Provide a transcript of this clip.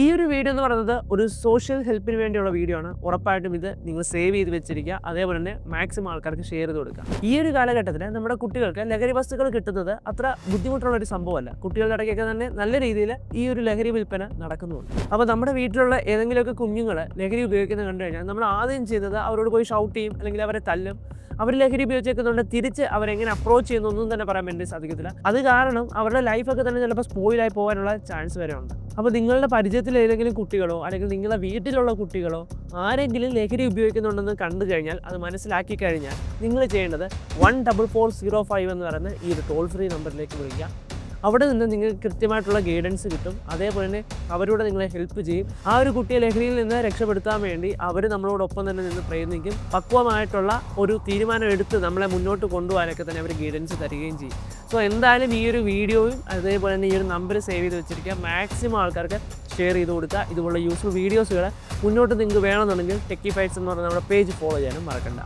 ഈ ഒരു വീഡിയോ എന്ന് പറയുന്നത് ഒരു സോഷ്യൽ ഹെൽപ്പിന് വേണ്ടിയുള്ള വീഡിയോ ആണ്. ഉറപ്പായിട്ടും ഇത് നിങ്ങൾ സേവ് ചെയ്ത് വെച്ചിരിക്കുക. അതേപോലെ തന്നെ മാക്സിമം ആൾക്കാർക്ക് ഷെയർ ചെയ്ത് കൊടുക്കുക. ഈ ഒരു കാലഘട്ടത്തിൽ നമ്മുടെ കുട്ടികൾക്ക് ലഹരി വസ്തുക്കൾ കിട്ടുന്നത് അത്ര ബുദ്ധിമുട്ടുള്ള ഒരു സംഭവമല്ല. കുട്ടികളുടെ ഇടയ്ക്കൊക്കെ തന്നെ നല്ല രീതിയിൽ ഈ ഒരു ലഹരി വിൽപ്പന നടക്കുന്നുണ്ട്. അപ്പോൾ നമ്മുടെ വീട്ടിലുള്ള ഏതെങ്കിലുമൊക്കെ കുഞ്ഞുങ്ങൾ ലഹരി ഉപയോഗിക്കുന്നത് കണ്ടു കഴിഞ്ഞാൽ നമ്മൾ ആദ്യം ചെയ്യുന്നത് അവരോട് പോയി ഷൗട്ട് ചെയ്യും അല്ലെങ്കിൽ അവരെ തല്ലും. അവർ ലഹരി ഉപയോഗിച്ചേക്കുന്നുണ്ട് തിരിച്ച് അവരെങ്ങനെ അപ്രോച്ച് ചെയ്യുന്നൊന്നും തന്നെ പറയാൻ വേണ്ടി സാധിക്കത്തില്ല. അത് കാരണം അവരുടെ ലൈഫൊക്കെ തന്നെ ചിലപ്പോൾ സ്പോയിലായി പോകാനുള്ള ചാൻസ് വരെ ഉണ്ട്. അപ്പോൾ നിങ്ങളുടെ പരിചയത്തിൽ ഏതെങ്കിലും കുട്ടികളോ അല്ലെങ്കിൽ നിങ്ങളുടെ വീട്ടിലുള്ള കുട്ടികളോ ആരെങ്കിലും ലഹരി ഉപയോഗിക്കുന്നുണ്ടെന്ന് കണ്ടു കഴിഞ്ഞാൽ അത് മനസ്സിലാക്കി കഴിഞ്ഞാൽ നിങ്ങൾ ചെയ്യേണ്ടത് one double four zero five എന്ന് പറയുന്ന ഈ ഒരു ടോൾ ഫ്രീ നമ്പറിലേക്ക് വിളിക്കുക. അവിടെ നിന്ന് നിങ്ങൾക്ക് കൃത്യമായിട്ടുള്ള ഗൈഡൻസ് കിട്ടും. അതേപോലെ തന്നെ അവരോട് നിങ്ങളെ ഹെൽപ്പ് ചെയ്യും. ആ ഒരു കുട്ടിയെ ലഹരിയിൽ നിന്ന് രക്ഷപ്പെടുത്താൻ വേണ്ടി അവർ നമ്മളോടൊപ്പം തന്നെ നിന്ന് പ്രയത്നിക്കും. പക്വമായിട്ടുള്ള ഒരു തീരുമാനം എടുത്ത് നമ്മളെ മുന്നോട്ട് കൊണ്ടുപോകാനൊക്കെ തന്നെ അവർ ഗൈഡൻസ് തരികയും ചെയ്യും. സോ എന്തായാലും ഈ ഒരു വീഡിയോയും അതേപോലെ തന്നെ ഈ ഒരു നമ്പർ സേവ് ചെയ്ത് വെച്ചിരിക്കുക. മാക്സിമം ആൾക്കാർക്ക് ഷെയർ ചെയ്ത് കൊടുക്കുക. ഇതുപോലുള്ള യൂസ്ഫുൾ വീഡിയോസുകൾ മുന്നോട്ട് നിങ്ങൾക്ക് വേണമെന്നുണ്ടെങ്കിൽ ടെക്കി ഫൈറ്റ്സ് എന്ന് പറയുന്ന നമ്മുടെ പേജ് ഫോളോ ചെയ്യാനും മറക്കണ്ട.